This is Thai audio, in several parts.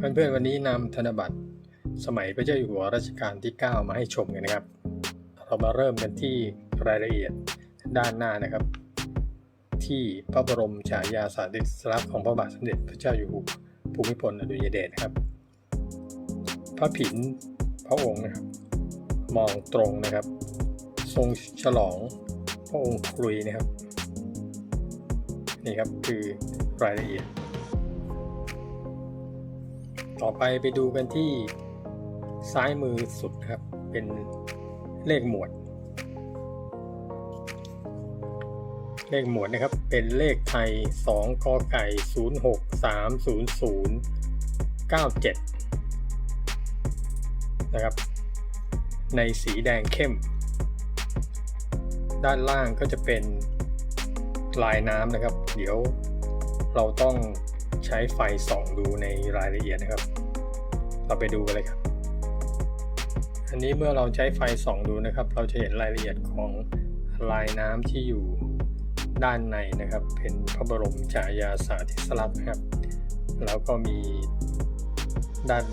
เพื่อนๆวันนี้นำธนบัตรสมัยพระเจ้าอยู่หัวรัชกาลที่ 9 มาให้ชมกันนะครับ เรามาเริ่มกันที่รายละเอียดด้านหน้านะครับ ที่พระบรมฉายาสาธิสลักษณ์ของพระบาทสมเด็จพระเจ้าอยู่หัวภูมิพลอดุลยเดชนะครับ พระผินพระองค์นะครับ มองตรงนะครับ ทรงฉลองพระองค์ครุยนะครับ นี่ครับคือรายละเอียด ต่อไปไปดูกันที่ซ้ายมือสุดครับ เป็นเลขหมวด เลขหมวดนะครับ เป็นเลขไทย 2กอไก่ 06 300 97นะครับ ในสีแดงเข้ม ด้านล่างก็จะเป็นลายน้ำนะครับ เดี๋ยวเราต้อง ใช้ไฟส่องดูในรายละเอียดนะครับ เราไปดูกันเลยครับ อันนี้เมื่อเราใช้ไฟส่องดูนะครับ เราจะเห็นรายละเอียดของลายน้ำที่อยู่ด้านในนะครับ เป็นพระบรมฉายาสาธิสลักษณ์นะครับ แล้วก็มีด้าน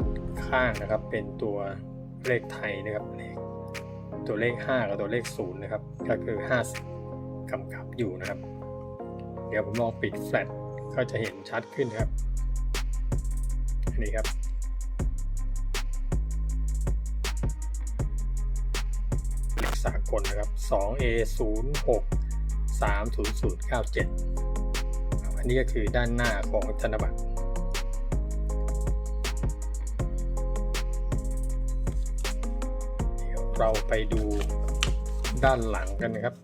ข้างนะครับ เป็นตัวเลขไทยนะครับเลขตัวเลข 5 กับตัวเลข 0 นะครับ ก็คือ 50กำกับอยู่นะครับ เดี๋ยวผมลองปิดแฟลช ก็จะเห็นชัดขึ้นครับ อันนี้ครับเลขสากลนะครับ 2A 0 6 3 0 0 9 7 อันนี้ก็คือด้านหน้าของธนบัตรเดี๋ยวเราไปดูด้านหลังกันนะครับ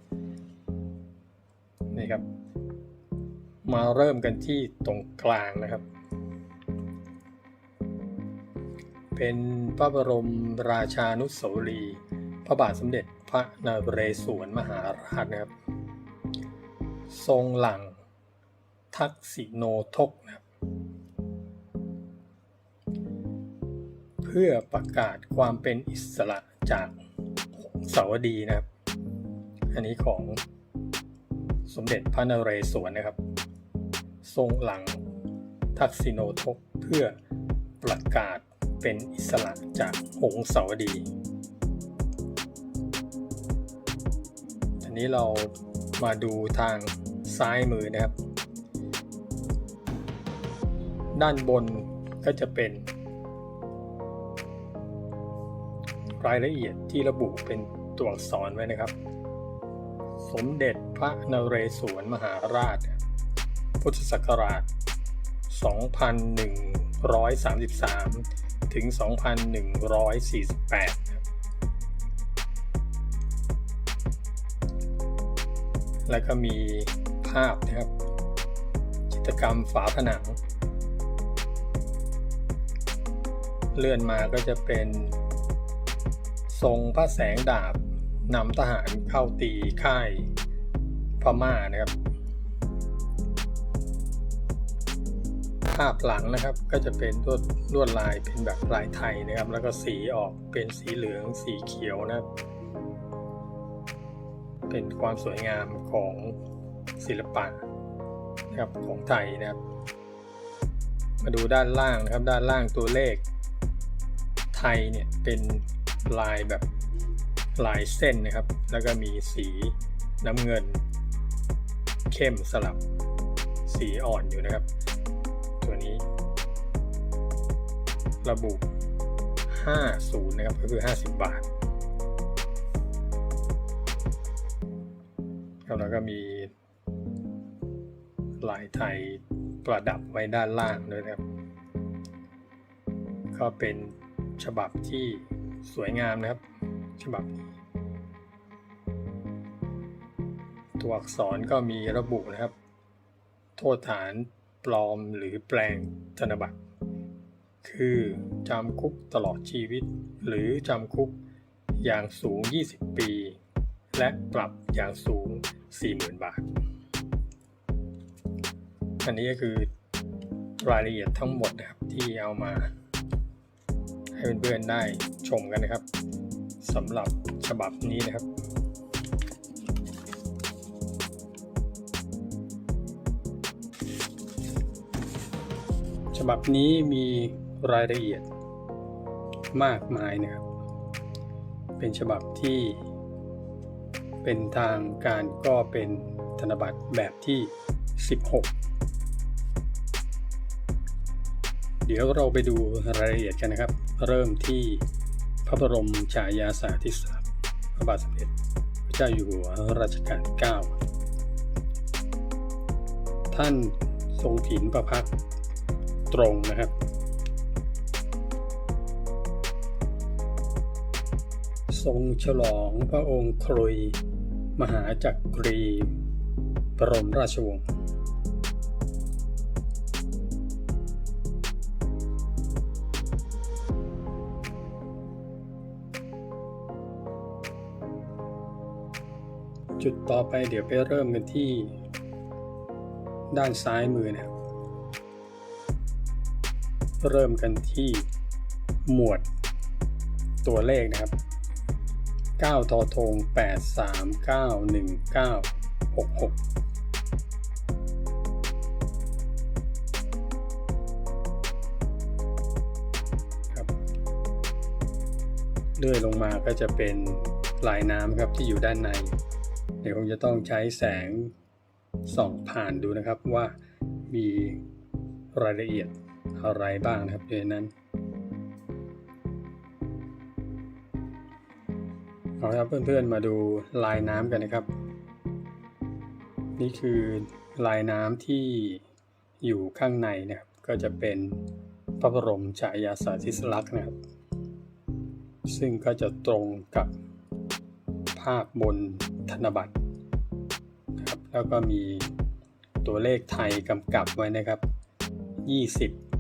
นี่ครับ มาเริ่มกันที่ตรงกลางนะครับ เป็นพระบรมราชานุสาวรีย์พระบาทสมเด็จพระนเรศวรมหาราชนะครับ ทรงหลังทักษิโนทกนะครับ เพื่อประกาศความเป็นอิสระจากสาวดีนะครับ อันนี้ของสมเด็จพระนเรศวรนะครับ ทรงหลัง ทักษิโนทกเพื่อประกาศเป็นอิสระจากหงสาวดี อันนี้เรามาดูทางซ้ายมือนะครับ ด้านบนก็จะเป็น รายละเอียดที่ระบุเป็นตัวอักษรไว้นะครับ สมเด็จพระนเรศวรมหาราช พุทธศักราช 2133 ถึง 2148ครับแล้วก็มีภาพนะครับ จิตรกรรมฝาผนัง เลื่อนมาก็จะเป็น ทรงพระแสงดาบนำทหารเข้าตีค่ายพม่านะครับ ภาพหลังนะครับก็จะเป็นลวดลวดลายเป็นแบบลายไทยนะครับ แล้วก็สีออกเป็นสีเหลืองสีเขียวนะครับ เป็นความสวยงามของศิลปะนะครับของไทยนะครับ มาดูด้านล่างนะครับ ด้านล่างตัวเลข ไทยเนี่ยเป็นลายแบบลายเส้นนะครับ แล้วก็มีสีน้ำเงิน เข้มสลับสีอ่อนอยู่นะครับ ระบุ 50 นะครับ ก็คือ 50 บาทครับแล้วก็มีลายไทยประดับไว้ด้านล่างด้วยนะครับ ก็เป็นฉบับที่สวยงามนะครับ ฉบับนี้ตัวอักษรก็มีระบุนะครับ โทษฐานปลอมหรือแปลงธนบัตร คือจำคุกตลอดชีวิต หรือจำคุกอย่างสูง 20 ปี และปรับอย่างสูง 40,000 บาท อันนี้ก็คือรายละเอียดทั้งหมดนะครับที่เอามา ให้เพื่อนๆได้ชมกันนะครับสำหรับฉบับนี้นะครับฉบับนี้มี รายละเอียดมากมายนะครับ เป็นฉบับที่เป็นทางการก็เป็นธนบัตรแบบที่ 16 เดี๋ยวเราไปดูรายละเอียดกันนะครับ เริ่มที่พระบรมฉายาสาธิสลักษณ์พระบาทสมเด็จพระเจ้าอยู่หัวรัชกาลที่9ท่านทรงผินประพักตร์ตรงนะครับ ทรงฉลองพระองค์ครุย มหาจักรีบรมราชวงศ์จุดต่อไปเดี๋ยวไปเริ่มกันที่ ด้านซ้ายมือนะครับเริ่มกันที่หมวดตัวเลขนะครับ 9ทอทง8 3 9 1 9 6 6 ครับเลื่อยลงมาก็จะเป็นลายน้ำครับที่อยู่ด้านใน เดี๋ยวคงจะต้องใช้แสงส่องผ่านดูนะครับว่ามีรายละเอียดอะไรบ้างนะครับในนั้น เอาละครับเพื่อนๆมาดูลายน้ำกันนะครับ นี่คือลายน้ำที่อยู่ข้างในนะครับ ก็จะเป็นพระบรมฉายาสาธิสลักษณ์นะครับ ซึ่งก็จะตรงกับภาพบนธนบัตรครับแล้วก็มีตัวเลขไทยกำกับไว้นะครับ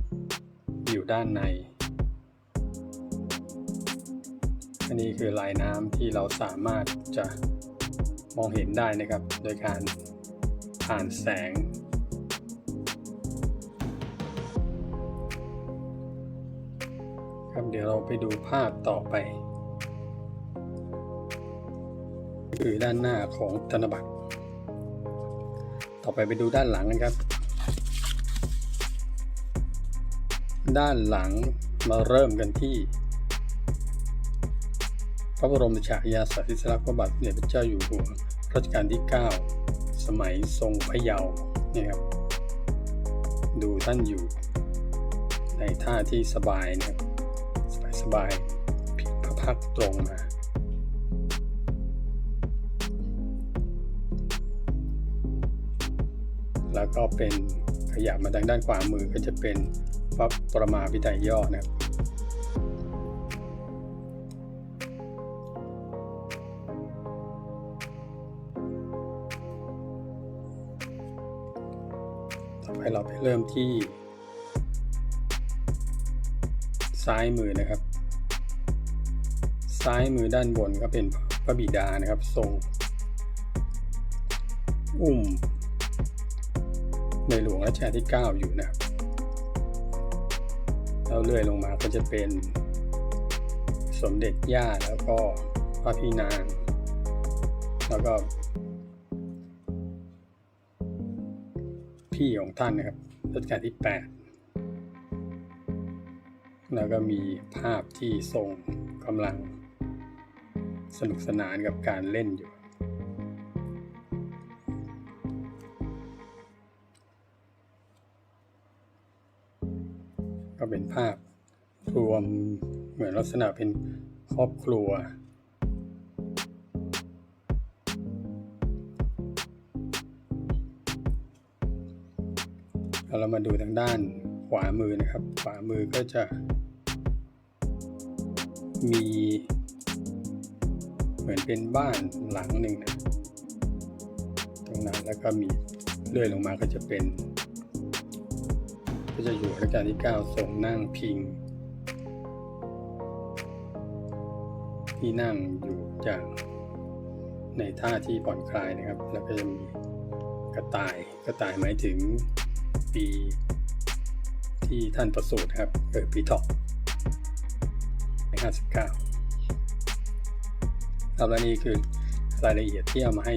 20 อยู่ด้านใน อันนี้คือลายน้ำที่เราสามารถจะมองเห็นได้นะครับ โดยการผ่านแสง ครับเดี๋ยวเราไปดูภาพต่อไป คือด้านหน้าของธนบัตร ต่อไปไปดูด้านหลังกันครับ ด้านหลังมาเริ่มกันที่ ระบรมฉายาสาธิสลักษณ์พระบาทสมเด็จพระเจ้าอยู่หัวรัชกาลที่ 9 สมัยทรงพระเยาว์นี่ครับดูท่านอยู่ในท่าที่สบายนะครับสบายสบายผิดพระพักตร์ตรงมาแล้วก็เป็นขยับมาทางด้านขวามือก็จะเป็นพระประมาพิไทยย่อนะครับ ต่อไปเราไปเริ่มที่ ซ้ายมือนะครับ ซ้ายมือด้านบนก็เป็นพระบิดานะครับทรง อุ้ม ในหลวงรัชกาลที่ 9 อยู่นะครับแล้วเลื่อยลงมาก็จะเป็นสมเด็จย่าแล้วก็พระพี่นาง แล้วก็ พี่ของท่านนะครับรัชกาลที่ 8 แล้วก็มีภาพที่ทรงกำลังสนุกสนานกับการเล่นอยู่ ก็เป็นภาพรวมเหมือนลักษณะเป็นครอบครัว เรามาดูทางด้านขวามือนะครับ ขวามือก็จะ มีเหมือนเป็นบ้านหลังหนึ่งนะตรงนั้นแล้วก็มีเลื่อยลงมาก็จะเป็น ก็จะอยู่รัชกาลที่ 9 ทรงนั่งพิง ที่นั่งอยู่อย่างในท่าที่ผ่อนคลายนะครับ แล้วก็จะมีกระต่ายกระต่ายหมายถึง ปีที่ท่านประสูติครับเออปีเถอกใน59ครับและนี่คือรายละเอียดที่เอามาให้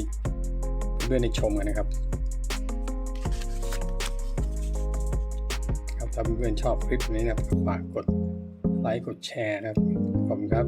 เพื่อนๆได้ชมกันนะครับ ครับถ้าเพื่อนๆชอบคลิปนี้นะครับฝากกดไลค์กดแชร์นะครับขอบคุณครับ